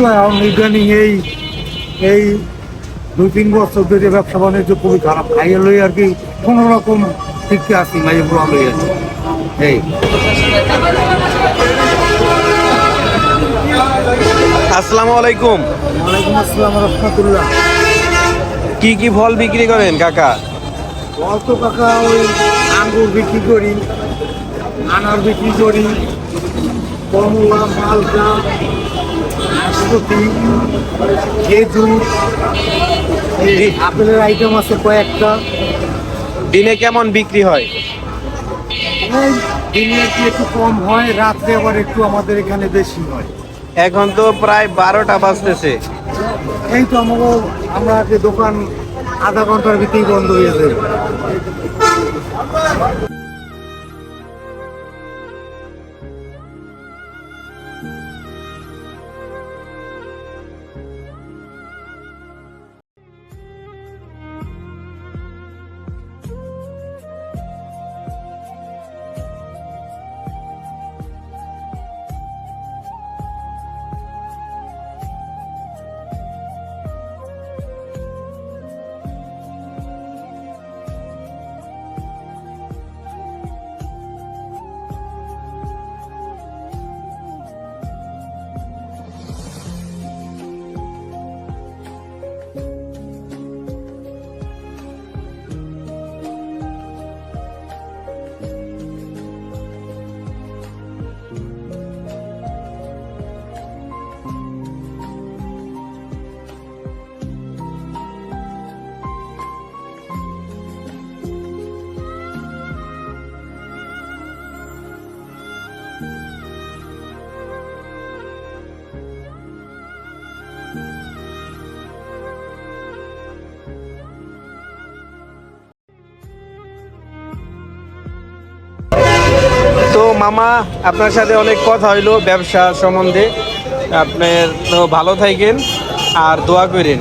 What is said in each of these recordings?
তো এখন ইদানিং এই এই দুই তিন বছর ধরে ব্যবসা বাণিজ্য খুবই খারাপ। খাইয়ে লই আর কি কোনো রকম ঠিকই আছি মাঝে পুরো লই আছি। এই। আসসালামু আলাইকুম। ওয়ালাইকুম আসসালাম রহমতুল্লাহ। কি কি ফল বিক্রি করেন কাকা? অত কাকা ওই আঙ্গুর বিক্রি করি আনার বিক্রি করি কমলা মালটা নাশপাতি খেজুর আপেলের আইটেম আছে কয়েকটা। দিনে কেমন বিক্রি হয়? দিনে একটু কম হয় রাত্রে আবার একটু আমাদের এখানে বেশি হয়। এখন তো প্রায় বারোটা বাজতেছে। এই তো আমাকে আমরা দোকান আধা ঘণ্টার ভিতরেই বন্ধ হয়ে যাবে। তো মামা, আপনার সাথে অনেক কথা হইল ব্যবসা সম্বন্ধে। আপনার ভালো থাকেন আর দোয়া করেন।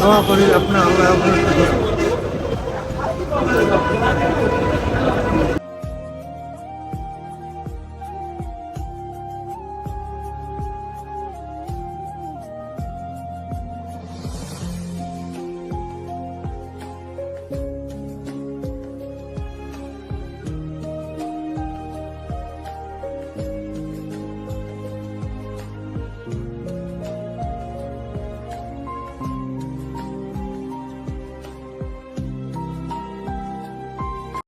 দোয়া করি, আপনার